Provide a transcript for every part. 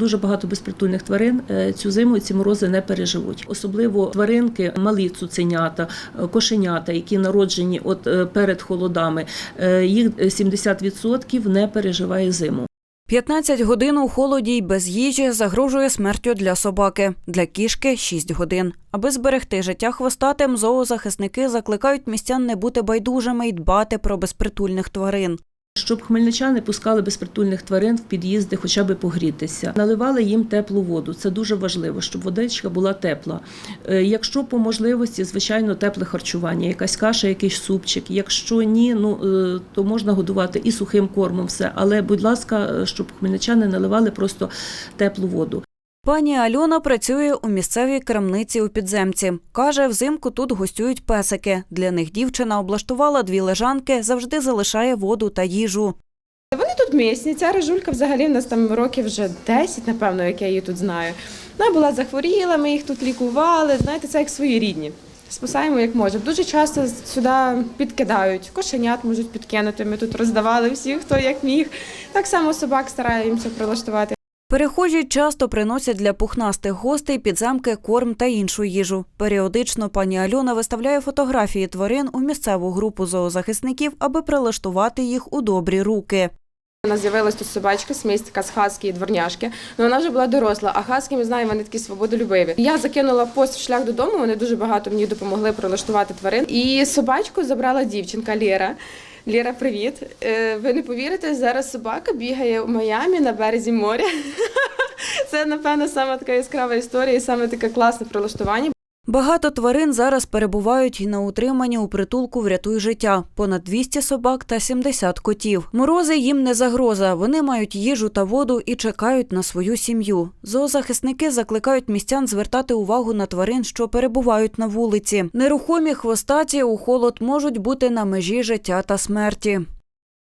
Дуже багато безпритульних тварин е, цю зиму ці морози не переживуть. Особливо тваринки, малі цуценята, е, кошенята, які народжені от е, перед холодами. Їх 70% не переживає зиму. 15 годин у холоді й без їжі загрожує смертю для собаки, для кішки 6 годин. Аби зберегти життя хвостатим, зоозахисники закликають містян не бути байдужими й дбати про безпритульних тварин. Щоб хмельничани пускали безпритульних тварин в під'їзди, хоча б погрітися, наливали їм теплу воду. Це дуже важливо, щоб водичка була тепла. Е, Якщо по можливості, звичайно, тепле харчування, якась каша, якийсь супчик. Якщо ні, ну е, то можна годувати і сухим кормом все. Але, будь ласка, е, щоб хмельничани наливали просто теплу воду. Пані Альона працює у місцевій крамниці у підземці. Каже, взимку тут гостюють песики. Для них дівчина облаштувала дві лежанки, завжди залишає воду та їжу. Вони тут місні. Ця рижулька взагалі в нас там років вже 10, напевно, як я її тут знаю. Вона була захворіла, ми їх тут лікували. Знаєте, це як свої рідні. Спасаємо як можемо. Дуже часто сюди підкидають, кошенят можуть підкинути. Ми тут роздавали всіх, хто як міг. Так само собак стараємося прилаштувати. Перехожі часто приносять для пухнастих гостей підземки, корм та іншу їжу. Періодично пані Альона виставляє фотографії тварин у місцеву групу зоозахисників, аби прилаштувати їх у добрі руки. У нас з'явилась тут собачка, смесь така з хаски і дворняшки. Ну вона вже була доросла, а хаски, ми знаємо, вони такі свободолюбиві. Я закинула пост в шлях додому, вони дуже багато мені допомогли прилаштувати тварин. І собачку забрала дівчинка Лєра. Лєра, привіт. Е, Ви не повірите, зараз собака бігає у Майамі на березі моря. Це, напевно, саме така яскрава історія і саме таке класне прилаштування. Багато тварин зараз перебувають на утриманні у притулку «Врятуй життя. Понад 200 собак та 70 котів. Морози їм не загроза. Вони мають їжу та воду і чекають на свою сім'ю. Зоозахисники закликають містян звертати увагу на тварин, що перебувають на вулиці. Нерухомі хвостаті у холод можуть бути на межі життя та смерті.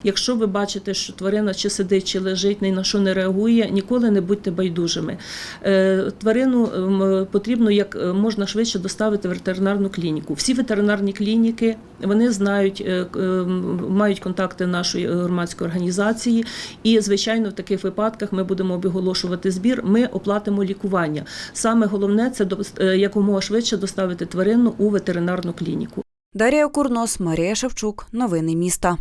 Якщо ви бачите, що тварина чи сидить, чи лежить, ні на що не реагує, ніколи не будьте байдужими. Е, Тварину ем, потрібно як е, можна швидше доставити в ветеринарну клініку. Всі ветеринарні клініки вони знають, е, ем, мають контакти нашої громадської організації, і звичайно, в таких випадках ми будемо обіголошувати збір. Ми оплатимо лікування. Саме головне це якомога швидше доставити тварину у ветеринарну клініку. Дар'я Курнос, Марія Шевчук. Новини міста.